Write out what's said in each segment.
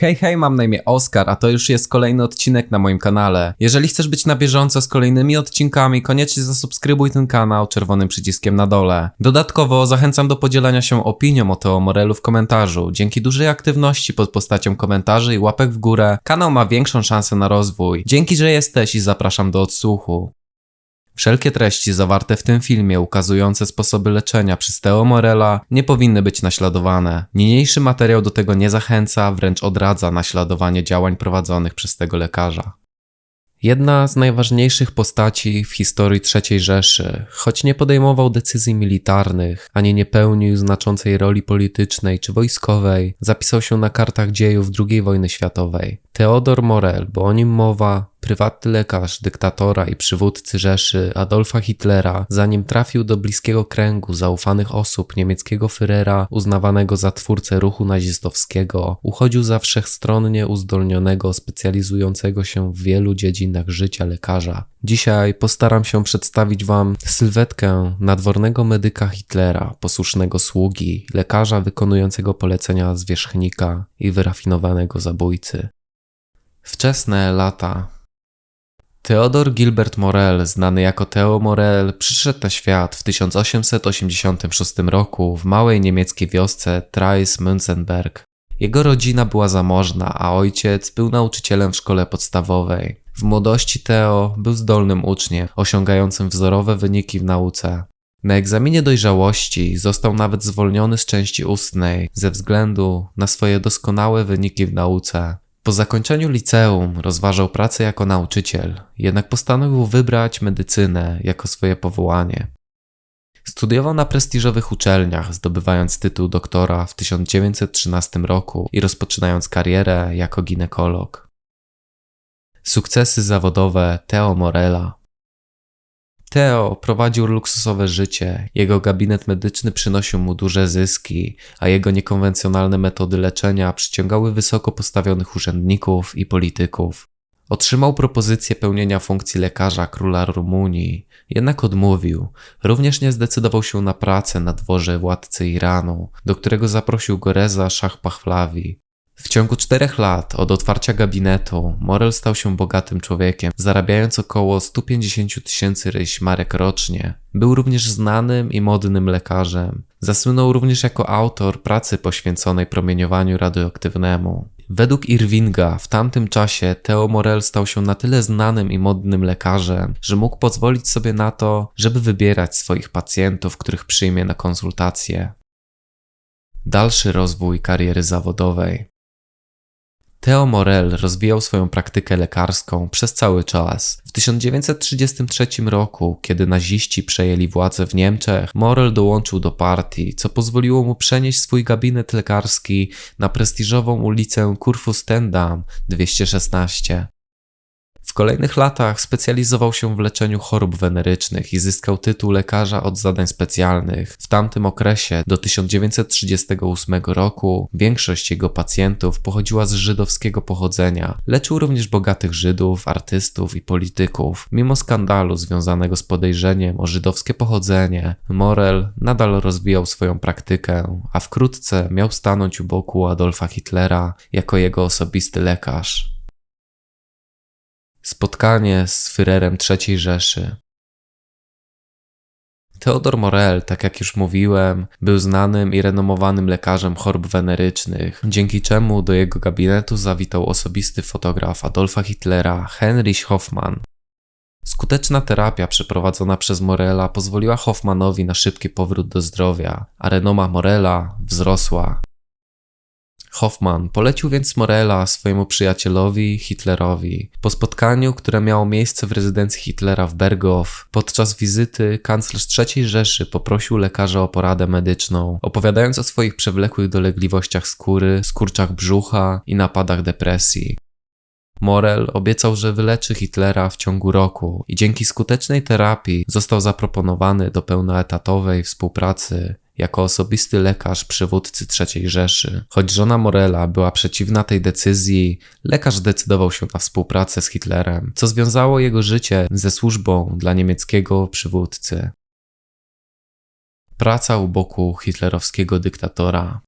Hej, hej, mam na imię Oskar, a to już jest kolejny odcinek na moim kanale. Jeżeli chcesz być na bieżąco z kolejnymi odcinkami, koniecznie zasubskrybuj ten kanał czerwonym przyciskiem na dole. Dodatkowo zachęcam do podzielenia się opinią o Teo Morelu w komentarzu. Dzięki dużej aktywności pod postacią komentarzy i łapek w górę, kanał ma większą szansę na rozwój. Dzięki, że jesteś i zapraszam do odsłuchu. Wszelkie treści zawarte w tym filmie ukazujące sposoby leczenia przez Teo Morela nie powinny być naśladowane. Niniejszy materiał do tego nie zachęca, wręcz odradza naśladowanie działań prowadzonych przez tego lekarza. Jedna z najważniejszych postaci w historii III Rzeszy, choć nie podejmował decyzji militarnych, ani nie pełnił znaczącej roli politycznej czy wojskowej, zapisał się na kartach dziejów II wojny światowej. Theodor Morel, bo o nim mowa, prywatny lekarz dyktatora i przywódcy Rzeszy Adolfa Hitlera, zanim trafił do bliskiego kręgu zaufanych osób niemieckiego Führera, uznawanego za twórcę ruchu nazistowskiego, uchodził za wszechstronnie uzdolnionego, specjalizującego się w wielu dziedzinach życia lekarza. Dzisiaj postaram się przedstawić Wam sylwetkę nadwornego medyka Hitlera, posłusznego sługi, lekarza wykonującego polecenia zwierzchnika i wyrafinowanego zabójcy. Wczesne lata Theodor Gilbert Morel, znany jako Theo Morel, przyszedł na świat w 1886 roku w małej niemieckiej wiosce Treis-Münzenberg. Jego rodzina była zamożna, a ojciec był nauczycielem w szkole podstawowej. W młodości Theo był zdolnym uczniem, osiągającym wzorowe wyniki w nauce. Na egzaminie dojrzałości został nawet zwolniony z części ustnej ze względu na swoje doskonałe wyniki w nauce. Po zakończeniu liceum rozważał pracę jako nauczyciel, jednak postanowił wybrać medycynę jako swoje powołanie. Studiował na prestiżowych uczelniach, zdobywając tytuł doktora w 1913 roku i rozpoczynając karierę jako ginekolog. Sukcesy zawodowe Theo Morela Theo prowadził luksusowe życie, jego gabinet medyczny przynosił mu duże zyski, a jego niekonwencjonalne metody leczenia przyciągały wysoko postawionych urzędników i polityków. Otrzymał propozycję pełnienia funkcji lekarza króla Rumunii, jednak odmówił. Również nie zdecydował się na pracę na dworze władcy Iranu, do którego zaprosił go Reza Shah Pahlavi. W ciągu czterech lat od otwarcia gabinetu Morel stał się bogatym człowiekiem, zarabiając około 150 tysięcy ryś marek rocznie. Był również znanym i modnym lekarzem. Zasłynął również jako autor pracy poświęconej promieniowaniu radioaktywnemu. Według Irvinga w tamtym czasie Theo Morel stał się na tyle znanym i modnym lekarzem, że mógł pozwolić sobie na to, żeby wybierać swoich pacjentów, których przyjmie na konsultacje. Dalszy rozwój kariery zawodowej. Theo Morel rozwijał swoją praktykę lekarską przez cały czas. W 1933 roku, kiedy naziści przejęli władzę w Niemczech, Morel dołączył do partii, co pozwoliło mu przenieść swój gabinet lekarski na prestiżową ulicę Kurfürstendamm 216 kolejnych latach specjalizował się w leczeniu chorób wenerycznych i zyskał tytuł lekarza od zadań specjalnych. W tamtym okresie, do 1938 roku, większość jego pacjentów pochodziła z żydowskiego pochodzenia. Leczył również bogatych Żydów, artystów i polityków. Mimo skandalu związanego z podejrzeniem o żydowskie pochodzenie, Morel nadal rozwijał swoją praktykę, a wkrótce miał stanąć u boku Adolfa Hitlera jako jego osobisty lekarz. Spotkanie z Führerem III Rzeszy. Theodor Morel, tak jak już mówiłem, był znanym i renomowanym lekarzem chorób wenerycznych, dzięki czemu do jego gabinetu zawitał osobisty fotograf Adolfa Hitlera, Heinrich Hoffmann. Skuteczna terapia przeprowadzona przez Morela pozwoliła Hoffmanowi na szybki powrót do zdrowia, a renoma Morela wzrosła. Hoffman polecił więc Morela swojemu przyjacielowi Hitlerowi. Po spotkaniu, które miało miejsce w rezydencji Hitlera w Berghof, podczas wizyty kanclerz III Rzeszy poprosił lekarza o poradę medyczną, opowiadając o swoich przewlekłych dolegliwościach skóry, skurczach brzucha i napadach depresji. Morel obiecał, że wyleczy Hitlera w ciągu roku i dzięki skutecznej terapii został zaproponowany do pełnoetatowej współpracy jako osobisty lekarz przywódcy III Rzeszy. Choć żona Morela była przeciwna tej decyzji, lekarz zdecydował się na współpracę z Hitlerem, co związało jego życie ze służbą dla niemieckiego przywódcy. Praca u boku hitlerowskiego dyktatora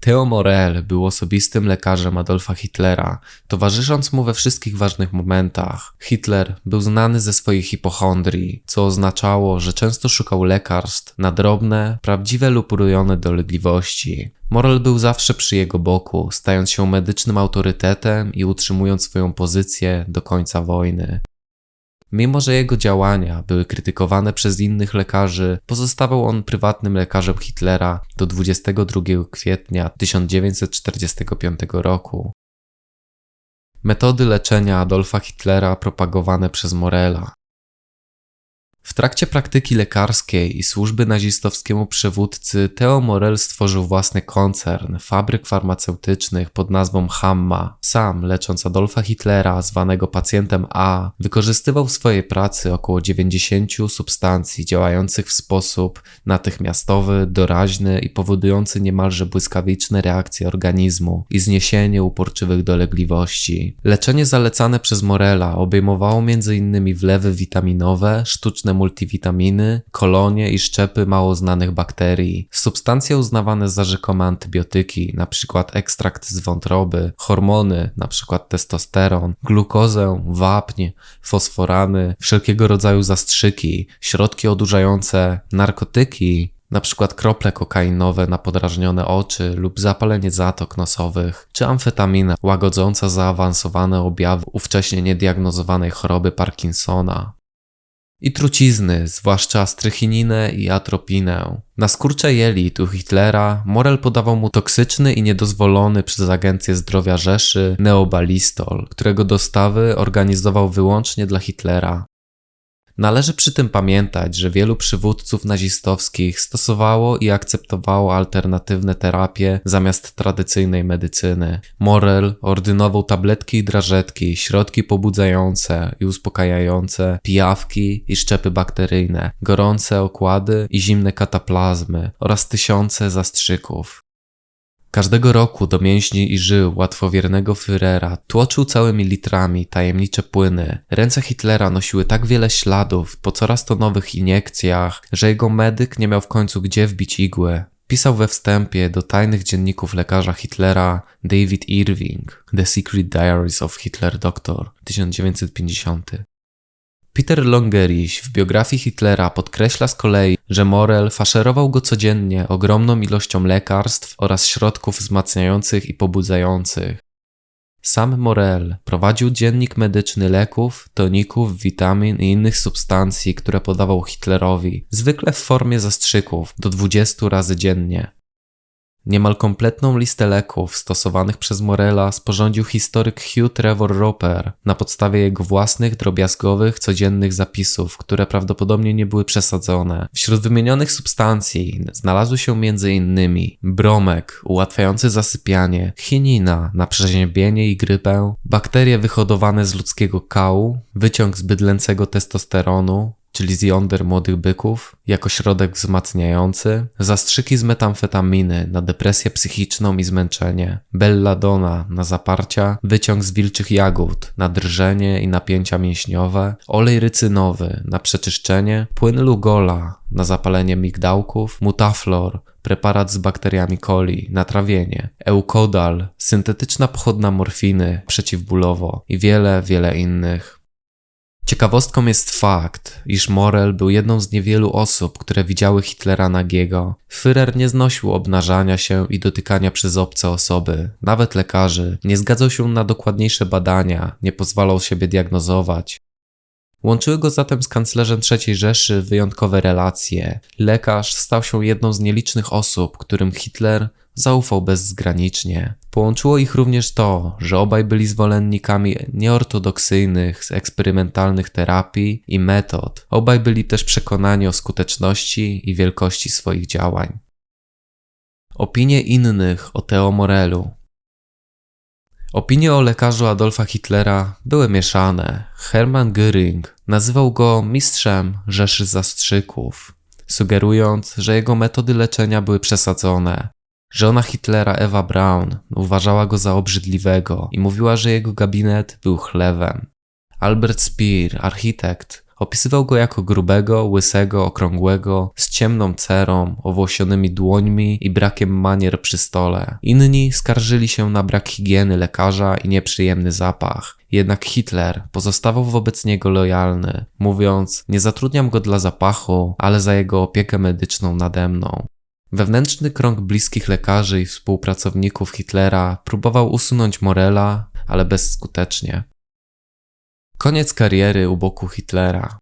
Theo Morel był osobistym lekarzem Adolfa Hitlera, towarzysząc mu we wszystkich ważnych momentach. Hitler był znany ze swojej hipochondrii, co oznaczało, że często szukał lekarstw na drobne, prawdziwe lub urojone dolegliwości. Morel był zawsze przy jego boku, stając się medycznym autorytetem i utrzymując swoją pozycję do końca wojny. Mimo, że jego działania były krytykowane przez innych lekarzy, pozostawał on prywatnym lekarzem Hitlera do 22 kwietnia 1945 roku. Metody leczenia Adolfa Hitlera propagowane przez Morela. W trakcie praktyki lekarskiej i służby nazistowskiemu przywódcy Theo Morel stworzył własny koncern fabryk farmaceutycznych pod nazwą Hamma. Sam, lecząc Adolfa Hitlera, zwanego pacjentem A, wykorzystywał w swojej pracy około 90 substancji działających w sposób natychmiastowy, doraźny i powodujący niemalże błyskawiczne reakcje organizmu i zniesienie uporczywych dolegliwości. Leczenie zalecane przez Morela obejmowało m.in. wlewy witaminowe, sztuczne multivitaminy, kolonie i szczepy mało znanych bakterii, substancje uznawane za rzekome antybiotyki, np. ekstrakt z wątroby, hormony, np. testosteron, glukozę, wapń, fosforany, wszelkiego rodzaju zastrzyki, środki odurzające, narkotyki, na przykład krople kokainowe na podrażnione oczy lub zapalenie zatok nosowych, czy amfetamina łagodząca zaawansowane objawy ówcześnie niediagnozowanej choroby Parkinsona i trucizny, zwłaszcza strychininę i atropinę. Na skurcze jelit u Hitlera Morel podawał mu toksyczny i niedozwolony przez Agencję Zdrowia Rzeszy neobalistol, którego dostawy organizował wyłącznie dla Hitlera. Należy przy tym pamiętać, że wielu przywódców nazistowskich stosowało i akceptowało alternatywne terapie zamiast tradycyjnej medycyny. Morel ordynował tabletki i drażetki, środki pobudzające i uspokajające, pijawki i szczepy bakteryjne, gorące okłady i zimne kataplazmy oraz tysiące zastrzyków. Każdego roku do mięśni i żył łatwowiernego Führera tłoczył całymi litrami tajemnicze płyny. Ręce Hitlera nosiły tak wiele śladów po coraz to nowych iniekcjach, że jego medyk nie miał w końcu gdzie wbić igły. Pisał we wstępie do tajnych dzienników lekarza Hitlera David Irving, The Secret Diaries of Hitler Doctor 1950. Peter Longerich w biografii Hitlera podkreśla z kolei, że Morel faszerował go codziennie ogromną ilością lekarstw oraz środków wzmacniających i pobudzających. Sam Morel prowadził dziennik medyczny leków, toników, witamin i innych substancji, które podawał Hitlerowi, zwykle w formie zastrzyków do 20 razy dziennie. Niemal kompletną listę leków stosowanych przez Morela sporządził historyk Hugh Trevor Roper na podstawie jego własnych drobiazgowych, codziennych zapisów, które prawdopodobnie nie były przesadzone. Wśród wymienionych substancji znalazły się m.in. bromek ułatwiający zasypianie, chinina na przeziębienie i grypę, bakterie wyhodowane z ludzkiego kału, wyciąg z bydlęcego testosteronu, czyli z jąder młodych byków, jako środek wzmacniający, zastrzyki z metamfetaminy na depresję psychiczną i zmęczenie, belladona na zaparcia, wyciąg z wilczych jagód na drżenie i napięcia mięśniowe, olej rycynowy na przeczyszczenie, płyn lugola na zapalenie migdałków, mutaflor preparat z bakteriami coli na trawienie, eukodal, syntetyczna pochodna morfiny przeciwbólowo i wiele, wiele innych. Ciekawostką jest fakt, iż Morel był jedną z niewielu osób, które widziały Hitlera nagiego. Führer nie znosił obnażania się i dotykania przez obce osoby, nawet lekarzy. Nie zgadzał się na dokładniejsze badania, nie pozwalał siebie diagnozować. Łączyły go zatem z kanclerzem III Rzeszy wyjątkowe relacje. Lekarz stał się jedną z nielicznych osób, którym Hitler zaufał bezgranicznie. Połączyło ich również to, że obaj byli zwolennikami nieortodoksyjnych, eksperymentalnych terapii i metod. Obaj byli też przekonani o skuteczności i wielkości swoich działań. Opinie innych o Theo Morelu Opinie o lekarzu Adolfa Hitlera były mieszane. Hermann Göring nazywał go mistrzem rzeszy zastrzyków, sugerując, że jego metody leczenia były przesadzone. Żona Hitlera Eva Braun uważała go za obrzydliwego i mówiła, że jego gabinet był chlewem. Albert Speer, architekt, Opisywał go jako grubego, łysego, okrągłego, z ciemną cerą, owłosionymi dłońmi i brakiem manier przy stole. Inni skarżyli się na brak higieny lekarza i nieprzyjemny zapach. Jednak Hitler pozostawał wobec niego lojalny, mówiąc: Nie zatrudniam go dla zapachu, ale za jego opiekę medyczną nade mną. Wewnętrzny krąg bliskich lekarzy i współpracowników Hitlera próbował usunąć Morela, ale bezskutecznie. Koniec kariery u boku Hitlera.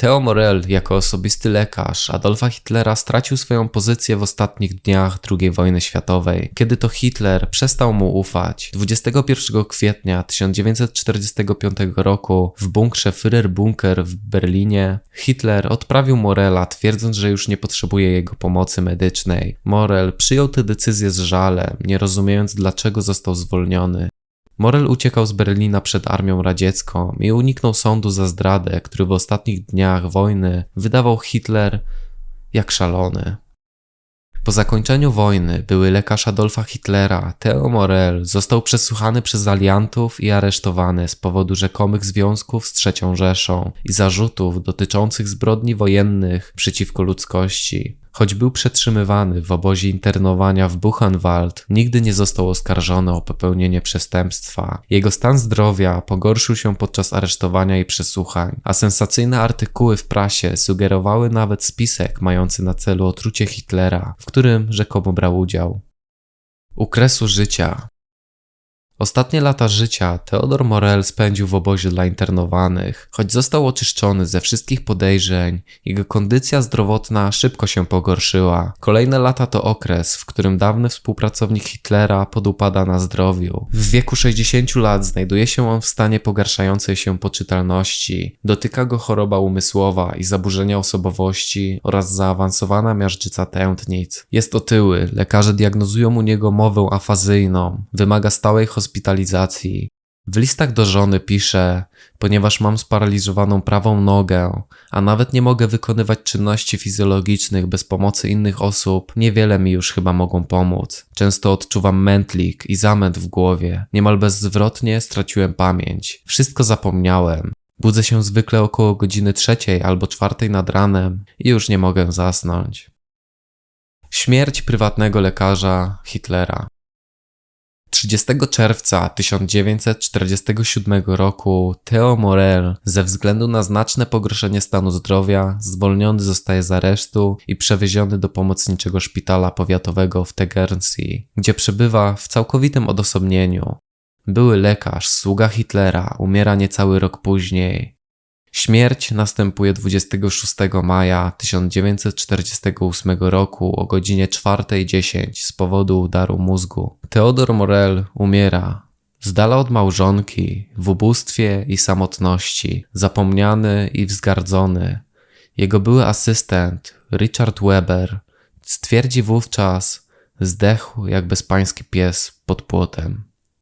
Theo Morel, jako osobisty lekarz Adolfa Hitlera, stracił swoją pozycję w ostatnich dniach II wojny światowej, kiedy to Hitler przestał mu ufać. 21 kwietnia 1945 roku w bunkrze Führerbunker w Berlinie Hitler odprawił Morela, twierdząc, że już nie potrzebuje jego pomocy medycznej. Morel przyjął tę decyzję z żalem, nie rozumiejąc dlaczego został zwolniony. Morel uciekał z Berlina przed armią radziecką i uniknął sądu za zdradę, który w ostatnich dniach wojny wydawał Hitler jak szalony. Po zakończeniu wojny były lekarz Adolfa Hitlera, Theo Morel, został przesłuchany przez aliantów i aresztowany z powodu rzekomych związków z III Rzeszą i zarzutów dotyczących zbrodni wojennych przeciwko ludzkości. Choć był przetrzymywany w obozie internowania w Buchenwald, nigdy nie został oskarżony o popełnienie przestępstwa. Jego stan zdrowia pogorszył się podczas aresztowania i przesłuchań, a sensacyjne artykuły w prasie sugerowały nawet spisek mający na celu otrucie Hitlera, w którym rzekomo brał udział. U kresu życia Ostatnie lata życia Theodor Morel spędził w obozie dla internowanych. Choć został oczyszczony ze wszystkich podejrzeń, jego kondycja zdrowotna szybko się pogorszyła. Kolejne lata to okres, w którym dawny współpracownik Hitlera podupada na zdrowiu. W wieku 60 lat znajduje się on w stanie pogarszającej się poczytalności. Dotyka go choroba umysłowa i zaburzenia osobowości oraz zaawansowana miażdżyca tętnic. Jest otyły, lekarze diagnozują u niego mowę afazyjną, wymaga stałej hospitalizacji hospitalizacji. W listach do żony pisze, ponieważ mam sparaliżowaną prawą nogę, a nawet nie mogę wykonywać czynności fizjologicznych bez pomocy innych osób, niewiele mi już chyba mogą pomóc. Często odczuwam mętlik i zamęt w głowie. Niemal bezzwrotnie straciłem pamięć. Wszystko zapomniałem. Budzę się zwykle około godziny trzeciej albo czwartej nad ranem i już nie mogę zasnąć. Śmierć prywatnego lekarza Hitlera. 30 czerwca 1947 roku Theo Morel ze względu na znaczne pogorszenie stanu zdrowia zwolniony zostaje z aresztu i przewieziony do pomocniczego szpitala powiatowego w Tegernsee, gdzie przebywa w całkowitym odosobnieniu. Były lekarz, sługa Hitlera, umiera niecały rok później. Śmierć następuje 26 maja 1948 roku o godzinie 4.10 z powodu udaru mózgu. Theodor Morel umiera z dala od małżonki, w ubóstwie i samotności, zapomniany i wzgardzony. Jego były asystent, Richard Weber, stwierdzi wówczas, zdechł jak bezpański pies pod płotem.